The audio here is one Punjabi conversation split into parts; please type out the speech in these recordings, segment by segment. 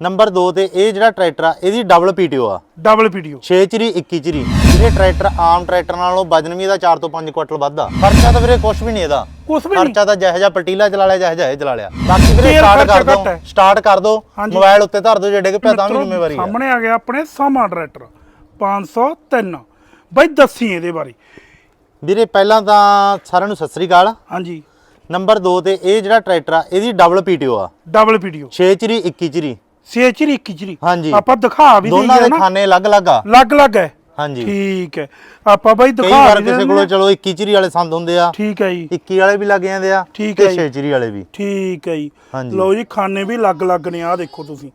ਨੰਬਰ 2 ਤੇ ਇਹ ਜਿਹੜਾ ਟਰੈਕਟਰ ਆ ਇਹਦੀ ਡਬਲ ਪੀਟੀਓ ਆ। ਡਬਲ ਵੀਡੀਓ 6 ਚਰੀ 21 ਚਰੀ ਇਹ ਟਰੈਕਟਰ ਆਮ ਟਰੈਕਟਰ ਨਾਲੋਂ ਵਜਨ ਵੀ ਇਹਦਾ 4 ਤੋਂ 5 ਕੁਇੰਟਲ ਵੱਧਦਾ ਖਰਚਾ ਤਾਂ ਵੀਰੇ ਕੁਝ ਵੀ ਨਹੀਂ ਇਹਦਾ। ਕੁਛ ਵੀ ਨਹੀਂ। ਖਰਚਾ ਤਾਂ ਜਿਹੋ ਜਿਹਾ ਪਟੀਲਾ ਚਲਾ ਲਿਆ ਜਿਹੋ ਜਿਹਾ ਇਹ ਚਲਾ ਲਿਆ। ਬਾਕੀ ਵੀਰੇ ਤੇਲ ਸਟਾਰਟ ਖਰਚਾ ਕਰ ਦੋ ਹੈ। ਸਟਾਰਟ ਕਰ ਦੋ ਹਾਂਜੀ। ਮੋਬਾਈਲ ਉੱਤੇ ਧਰ ਦੋ ਜੇ ਡਿੱਗ ਪਿਆ ਤਾਂ ਵੀ ਮਿੱਤਰੋ, ਜ਼ਿੰਮੇਵਾਰੀ ਹੈ ਸਾਹਮਣੇ ਆ ਗਿਆ ਆਪਣੇ ਸਾਮਾ ਟਰੈਕਟਰ 503 ਬਈ ਦੱਸੀ ਇਹਦੇ ਬਾਰੇ। ਵੀਰੇ ਪਹਿਲਾਂ ਤਾਂ ਸਾਰਿਆਂ ਨੂੰ ਸਤਿ ਸ੍ਰੀ ਅਕਾਲ। ਹਾਂਜੀ। ਨੰਬਰ 2 ਤੇ ਇਹ ਜਿਹੜਾ ਟਰੈਕਟਰ ਆ ਇਹਦੀ ਡਬਲ ਪੀਟੀਓ ਆ। ਡਬਲ ਵੀਡੀਓ 6 ਚਰੀ 21 ਚਰੀ ਸੇਚਰੀ ਕਿਚਰੀ ਹਾਂਜੀ। ਆਪਾਂ ਦਿਖਾ ਵੀ ਦੋਨਾਂ ਦਈਏ ਦੇ ਨਾ। ਖਾਨੇ ਅਲੱਗ-ਅਲੱਗ ਆ। ਲੱਗ ਲੱਗ ਹੈ। ਹਾਂਜੀ। ਠੀਕ ਹੈ। ਆਪਾਂ ਬਈ ਕਈ ਦਿਖਾ ਵਾਰ ਵੀ ਕਿਸੇ ਦਿੰਦੇ ਕੋਲੋਂ ਹਾਂ। ਚਲੋ 21 ਚਰੀ ਵਾਲੇ ਸੰਦ ਹੁੰਦੇ ਆ। ਠੀਕ ਹੈ ਜੀ। 21 ਵਾਲੇ ਵੀ ਲੱਗ ਜਾਂਦੇ ਆ ਠੀਕ ਤੇ ਹੈ ਜੀ। 6 ਚਰੀ ਵਾਲੇ ਵੀ। ਠੀਕ ਹੈ ਜੀ। ਹਾਂਜੀ। ਲਓ ਜੀ ਖਾਨੇ ਵੀ ਲੱਗ ਲੱਗ ਨੇ ਆ ਦੇਖੋ ਤੁਸੀਂ।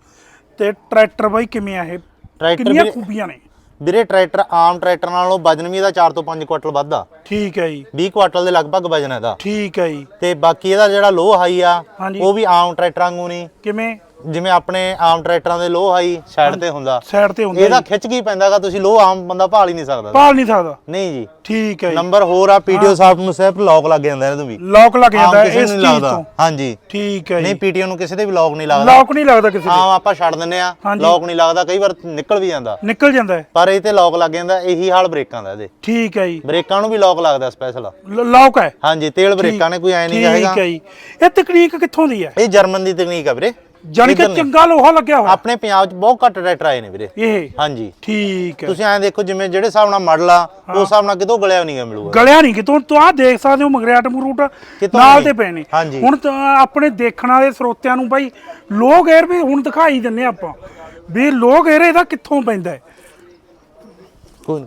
ਤੇ ਟਰੈਕਟਰ ਬਾਈ ਕਿਵੇਂ ਆ ਇਹ? ਟਰੈਕਟਰ ਕਿੰਨੀਆਂ ਖੂਬੀਆਂ ਨੇ? ਵੀਰੇ ਟਰੈਕਟਰ ਆਮ ਟਰੈਕਟਰ ਨਾਲੋਂ ਵਜਨ ਵੀ ਇਹਦਾ 4 ਤੋਂ 5 ਕੁਇੰਟਲ ਵੱਧਦਾ ਠੀਕ ਹੈ ਜੀ। 20 ਕੁਇੰਟਲ ਦੇ ਲਗਭਗ ਵਜਨ ਇਹਦਾ। ਠੀਕ ਹੈ ਜੀ। ਤੇ ਬਾਕੀ ਇਹਦਾ ਜਿਹੜਾ ਲੋ ਹਾਈ ਆ ਹਾਂਜੀ। ਉਹ ਵੀ ਆਮ ਟਰੈਕਟਰਾਂ ਵਾਂਗੂ ਨਹੀਂ। ਕਿਵੇਂ? ਜਿਵੇਂ ਆਪਣੇ ਆਮ ਟਰੈਕਟਰਾਂ ਦੇ ਲੋ ਹਾਈ ਸਾਈਡ ਤੇ ਹੁੰਦਾ ਸਾਈਡ ਤੇ ਹੁੰਦਾ ਇਹਦਾ। ਖਿੱਚ ਕੀ ਪੈਂਦਾਗਾ? ਤੁਸੀਂ ਲੋ ਆਮ ਬੰਦਾ ਭਾਲ ਹੀ ਨਹੀਂ ਸਕਦਾ। ਭਾਲ ਨਹੀਂ ਸਕਦਾ। ਨਹੀਂ ਜੀ। ਠੀਕ ਹੈ ਜੀ। ਨੰਬਰ ਹੋਰ ਆ ਪੀਟੀਓ ਸਾਹਿਬ ਨੂੰ ਸਿਰਫ ਲੌਕ ਲੱਗ ਜਾਂਦਾ ਇਹਨੂੰ ਵੀ। ਲੌਕ ਲੱਗ ਜਾਂਦਾ ਇਸ ਚੀਜ਼ ਤੋਂ। ਹਾਂਜੀ। ਠੀਕ ਹੈ ਨਹੀਂ ਪੀਟੀਓ ਨੂੰ ਕਿਸੇ ਦੇ ਵੀ ਲੌਕ ਨਹੀਂ ਲੱਗਦਾ। ਲੌਕ ਨਹੀਂ ਲੱਗਦਾ ਕਿਸੇ ਆਮ ਆਪਾਂ ਛੱਡ ਦਿੰਨੇ ਆ। ਲੌਕ ਨਹੀਂ ਲੱਗਦਾ ਕਈ ਵਾਰ ਨਿਕਲ ਵੀ ਜਾਂਦਾ। ਦੇ ਨਿਕਲ ਜਾਂਦਾ ਹੈ। ਪਰ ਇਹ ਤੇ ਲੌਕ ਲੱਗ ਜਾਂਦਾ ਇਹੀ ਹਾਲ ਬ੍ਰੇਕਾਂ ਦਾ ਇਹਦੇ। ਠੀਕ ਹੈ ਜੀ। ਬ੍ਰੇਕਾਂ ਨੂੰ ਵੀ ਲੌਕ ਲੱਗਦਾ ਸਪੈਸ਼ਲ ਲੌਕ ਹੈ। ਹਾਂਜੀ ਤੇਲ ਬ੍ਰੇਕਾਂ ਨੇ ਕੋਈ ਐ ਨਹੀਂ ਠੀਕ ਹੈਗਾ ਹੈ ਜੀ। ਇਹ ਤਕਨੀਕ ਕਿੱਥੋਂ ਦੀ ਹੈ? ਇਹ ਜਰਮਨ ਦੀ ਤਕਨੀਕ ਆ ਵੀਰੇ। ਜਾਨੀ ਕਿ। ਚੰਗਾ ਲੋਹਾ ਲੱਗਿਆ ਹੋਇਆ। ਆਪਣੇ ਪੰਜਾਬ 'ਚ ਬਹੁਤ ਘੱਟ ਟਰੈਕਟਰ ਆਏ ਨੇ ਵੀਰੇ। ਇਹ। ਹਾਂਜੀ। ਠੀਕ ਹੈ। ਤੁਸੀਂ ਐਂ ਦੇਖੋ ਜਿਵੇਂ ਜਿਹੜੇ ਹਿਸਾਬ ਨਾਲ ਮਾਡਲ ਆ ਉਸ ਹਿਸਾਬ ਨਾਲ ਕਿਤੋਂ ਗਲਿਆ ਨਹੀਂ ਗਾ ਮਿਲੂਗਾ। ਗਲਿਆ ਨਹੀਂ ਕਿਤੋਂ ਤੂੰ ਆ ਦੇਖ ਸਕਦੇ ਹੋ ਮਗਰਿਆਟ ਮਰੂਟ ਨਾਲ। ਤੇ ਪਏ ਨੇ। ਹੁਣ ਆਪਣੇ ਦੇਖਣ ਵਾਲੇ ਸਰੋਤਿਆਂ ਨੂੰ ਬਾਈ ਲੋ ਗੇਅਰ ਵੀ ਹੁਣ ਦਿਖਾਈ ਦਿੰਨੇ ਆਪਾਂ ਵੀ ਲੋ ਗੇਅਰ ਇਹਦਾ ਕਿੱਥੋਂ ਪੈਂਦਾ ਹੈ। ਕੋਈ।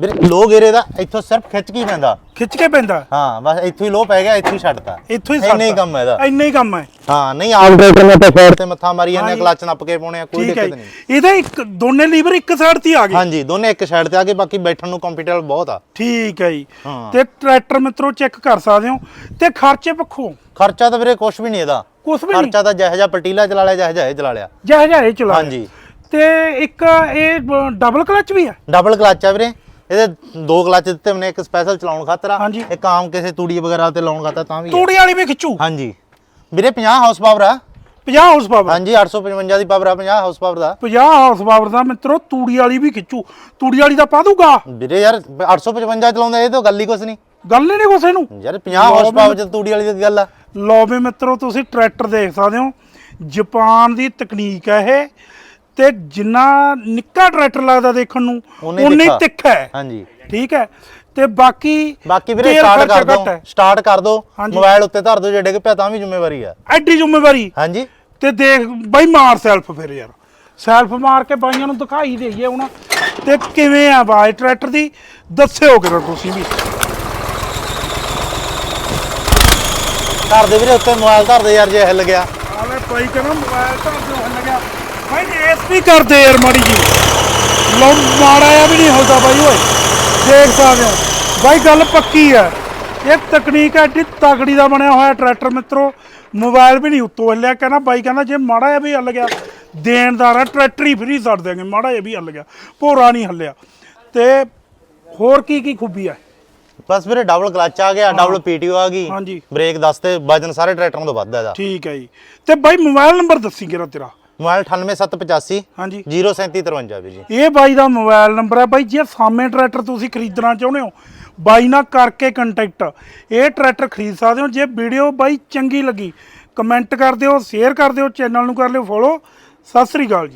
ਵੀਰੇ ਲੋ ਗੇਰੇ ਦਾ ਇੱਥੋਂ ਸਿਰਫ ਖਿੱਚ ਕੀ ਪੈਂਦਾ। ਖਿੱਚ ਕੇ ਪੈਂਦਾ। ਹਾਂ ਬਸ ਇੱਥੋਂ ਹੀ ਲੋ ਪੈ ਗਿਆ ਇੱਥੋਂ ਹੀ ਛੱਡਤਾ। ਇੱਥੋਂ ਹੀ ਇੰਨਾ ਹੀ। ਕੰਮ ਹੈ ਇਹਦਾ। ਇੰਨਾ ਹੀ ਕੰਮ ਹੈ। ਹਾਂ ਨਹੀਂ ਆਮ ਟਰੈਕਟਰ ਨੇ ਤਾਂ ਸਾਈਡ ਤੇ ਮੱਥਾ ਮਾਰੀ ਜਾਂਦੇ ਆ। ਕਲੱਚ ਨੱਪ ਕੇ ਪਾਉਣੇ ਆ ਕੋਈ ਠੀਕ ਹੈ ਦਿੱਕਤ ਜੀ। ਨਹੀਂ। ਇਹਦਾ ਇੱਕ ਦੋਨੇ ਲੀਵਰ ਇੱਕ ਸਾਈਡ ਤੇ ਹੀ ਆ ਗਏ। ਹਾਂਜੀ ਦੋਨੇ ਇੱਕ ਸਾਈਡ ਤੇ ਆ ਕੇ ਬਾਕੀ ਬੈਠਣ ਨੂੰ ਕੰਫਰਟੇਬਲ ਬਹੁਤ ਆ। ਠੀਕ ਹੈ ਜੀ। ਹਾਂ। ਤੇ ਟਰੈਕਟਰ ਮਿੱਤਰੋ ਚੈੱਕ ਕਰ ਸਕਦੇ ਹੋ। ਤੇ ਖਰਚੇ ਪੱਖੋਂ? ਖਰਚਾ ਤਾਂ ਵੀਰੇ ਕੁਝ ਵੀ ਨਹੀਂ ਇਹਦਾ। ਕੁਛ ਵੀ ਨਹੀਂ? ਖਰਚਾ ਤਾਂ ਜਿਹੋ ਜਿਹਾ ਪਟੀਲਾ ਚਲਾ ਲਿਆ ਜਿਹੋ ਜਿਹਾ ਇਹ ਚਲਾ ਲਿਆ। ਜਿਹੋ ਜਿਹਾ ਇਹ ਚਲਾ ਹਾਂਜੀ। ਤੇ ਇੱਕ ਇਹ ਡਬਲ ਕਲਚ ਵੀ ਹੈ? ਡਬਲ ਕਲਚ ਆ ਵੀਰੇ। ਇਹਦੇ ਦੋ ਕਲਚ ਦਿੱਤੇ ਨੇ ਇੱਕ ਸਪੈਸ਼ਲ ਚਲਾਉਣ ਖਾਤਰ ਆ ਹਾਂਜੀ। ਇੱਕ ਆਮ ਕਿਸੇ ਤੂੜੀ ਵਗੈਰਾ ਤੇ ਲਾਉਣ ਖਾਤਰ ਤਾਂ ਵੀ ਆ। ਤੂੜੀ ਵਾਲੀ ਵੀ ਖਿੱਚੂ? ਹਾਂਜੀ। ਵੀਰੇ 50 ਹਾਊਸ ਪਾਵਰ ਆ। 50 ਹਾਰਸ ਪਾਵਰ ਹਾਂਜੀ 855 ਦੀ ਪਾਵਰ ਆ 50 ਹਾਊਸ ਪਾਵਰ ਦਾ। 50 ਹਾਰਸ ਪਾਵਰ ਦਾ ਮਿੱਤਰੋ ਤੂੜੀ ਵਾਲੀ ਵੀ ਖਿੱਚੂ। ਤੂੜੀ ਵਾਲੀ ਦਾ ਪਾ ਦੂਗਾ? ਵੀਰੇ ਯਾਰ 855 ਚਲਾਉਂਦਾ ਇਹ ਤਾਂ ਗੱਲ ਹੀ ਕੁਛ ਨਹੀਂ। ਗੱਲ ਹੀ ਨਹੀਂ ਕਿਸੇ ਨੂੰ ਯਾਰ 50 ਹਾਊਸ ਪਾਵਰ ਚ ਤੂੜੀ ਵਾਲੀ ਦੀ ਗੱਲ ਆ। ਲਓ ਵੀ ਮਿੱਤਰੋ ਤੁਸੀਂ ਟਰੈਕਟਰ ਦੇਖ ਸਕਦੇ ਹੋ। ਜਾਪਾਨ ਦੀ ਤਕਨੀਕ ਹੈ ਇਹ। ਤੇ ਜਿੰਨਾ ਨਿੱਕਾ ਟਰੈਕਟਰ ਲੱਗਦਾ ਦੇਖਣ ਨੂੰ ਉਨਾ ਹੀ ਉਨਾ ਹੀ ਤਿੱਖਾ। ਤਿੱਖਾ ਹੈ। ਹਾਂਜੀ। ਠੀਕ ਹੈ? ਤੇ ਬਾਕੀ ਬਾਕੀ ਵੀਰੇ ਤੇਲ ਸਟਾਰਟ ਖਰਚਾ ਕਰ ਘੱਟ ਹੈ। ਸਟਾਰਟ ਕਰ ਦੋ। ਹਾਂਜੀ। ਮੋਬਾਈਲ ਉੱਤੇ ਧਰ ਦੋ ਜੇ ਡਿੱਗ ਪਿਆ ਤਾਂ ਵੀ ਜ਼ਿੰਮੇਵਾਰੀ ਆ। ਐਡੀ ਜ਼ਿੰਮੇਵਾਰੀ। ਹਾਂਜੀ। ਤੇ ਦੇਖ ਬਾਈ ਮਾਰ ਸੈਲਫ ਫਿਰ ਯਾਰ। ਸੈਲਫ ਮਾਰ ਕੇ ਬਾਈਆਂ ਨੂੰ ਦਿਖਾਈ ਦੇਈਏ ਹੁਣ। ਤੇ ਕਿਵੇਂ ਆ ਬਾਈ ਟਰੈਕਟਰ ਦੀ? ਦੱਸਿਓ ਕਿਰੋ ਤੁਸੀਂ ਵੀ। ਧਰ ਦੇ ਵੀਰੇ ਉੱਤੇ ਮੋਬਾਈਲ ਧਰ ਦੇ ਯਾਰ ਜੇ ਹਿੱਲ ਗਿਆ। ਆਲੇ ਭਾਈ ਕਹਿੰਦਾ ਮੋਬਾਈਲ ਤਾਂ ਜੋ ਹੱਲ ਗਿਆ। ਭਾਈ ਐਸ ਵੀ ਕਰਦੇ ਯਾਰ ਮਾੜੀ ਜੀ। ਲੋ ਮਾੜਾ ਆ ਵੀ ਨਹੀਂ ਹੁੰਦਾ ਬਾਈ ਓਏ। ਦੇਖ ਸਕਦੇ ਹੋ। ਬਾਈ ਗੱਲ ਪੱਕੀ ਹੈ। ਇਹ ਤਕਨੀਕ ਐਡੀ ਤਗੜੀ ਦਾ ਬਣਿਆ ਹੋਇਆ ਟਰੈਕਟਰ ਮਿੱਤਰੋ। ਮੋਬਾਈਲ ਵੀ ਨਹੀਂ ਉੱਤੋਂ ਹਿੱਲਿਆ। ਕਹਿੰਦਾ ਬਾਈ ਕਹਿੰਦਾ ਜੇ ਮਾੜਾ ਜਿਹਾ ਵੀ ਹੱਲ ਗਿਆ ਦੇਣਦਾਰ ਆ ਟਰੈਕਟਰ ਹੀ ਫਰੀ ਛੱਡ ਦੇਗੇ ਮਾੜਾ ਜਿਹਾ ਵੀ ਹੱਲ ਗਿਆ। ਭੋਰਾ ਨਹੀਂ ਹੱਲਿਆ। ਤੇ ਹੋਰ ਕੀ ਕੀ ਖੂਬੀ ਹੈ? ਬਸ ਵੀਰੇ ਡਬਲ ਕਲਚ ਆ ਗਿਆ ਡਬਲ ਪੀਟੀਓ ਆ ਗਈ। ਹਾਂਜੀ। ਬ੍ਰੇਕ ਦੱਸ ਤੇ ਵਜਨ ਸਾਰੇ ਟਰੈਕਟਰਾਂ ਤੋਂ ਵੱਧ ਆ ਇਹਦਾ। ਠੀਕ ਹੈ ਜੀ। ਤੇ ਬਾਈ ਮੋਬਾਈਲ ਨੰਬਰ ਦੱਸੀ ਕਿਰਾ ਤੇਰਾ? ਮੋਬਾਈਲ 98785 ਹਾਂਜੀ 03753 ਵੀਰ ਜੀ। ਇਹ ਬਾਈ ਦਾ ਮੋਬਾਈਲ ਨੰਬਰ ਹੈ ਬਾਈ ਜੇ ਸਾਮੇ ਟਰੈਕਟਰ ਤੁਸੀਂ ਖਰੀਦਣਾ ਚਾਹੁੰਦੇ ਹੋ ਬਾਈ ਨਾਲ ਕਰਕੇ ਕੰਟੈਕਟ ਇਹ ਟਰੈਕਟਰ ਖਰੀਦ ਸਕਦੇ ਹੋ ਜੇ ਵੀਡੀਓ ਬਾਈ ਚੰਗੀ ਲੱਗੀ ਕਮੈਂਟ ਕਰ ਦਿਓ ਸ਼ੇਅਰ ਕਰ ਦਿਓ ਚੈਨਲ ਨੂੰ ਕਰ ਲਿਓ ਫੋਲੋ ਸਤਿ ਸ੍ਰੀ ਅਕਾਲ ਜੀ।